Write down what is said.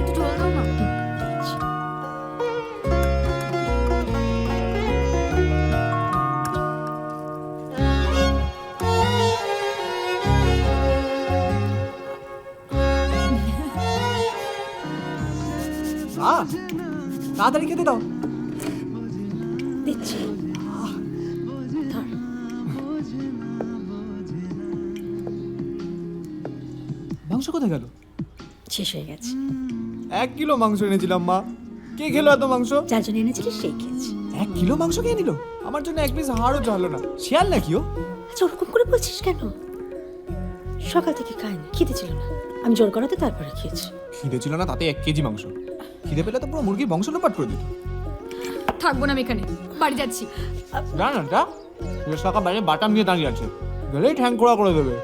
artık oldu mu? তাড়াতাড়ি খেতে দাও। দিচ্ছি। মাংস কোথায় গেল? শেষ হয়ে গেছে। এক কিলো মাংস এনেছিলাম মা। কে খেলো এত মাংস? যার জন্য এনেছিলিস সেই খেয়েছি। এক কিলো মাংস খেয়ে নিল? আমার জন্য এক পিস হাড়ও চালো না। শিয়াল নাকি ও? আচ্ছা ওরকম করে বলছিস কেন? সকাল থেকে খাইনি খিদে ছিল না। আমি জোর করাতে তারপরে খেয়েছি। খিদে ছিল না তাতে এক কেজি মাংস। খিদে পেলে তো পুরো মুরগির বংশ লোপাট করে দিত। থাকব না আমি এখানে বাড়ি যাচ্ছি। না না রেশাকা বাইরে বাটাম নিয়ে দাঁড়িয়ে আছে। গেলেই ঠ্যাং খোড়া করে দেবে।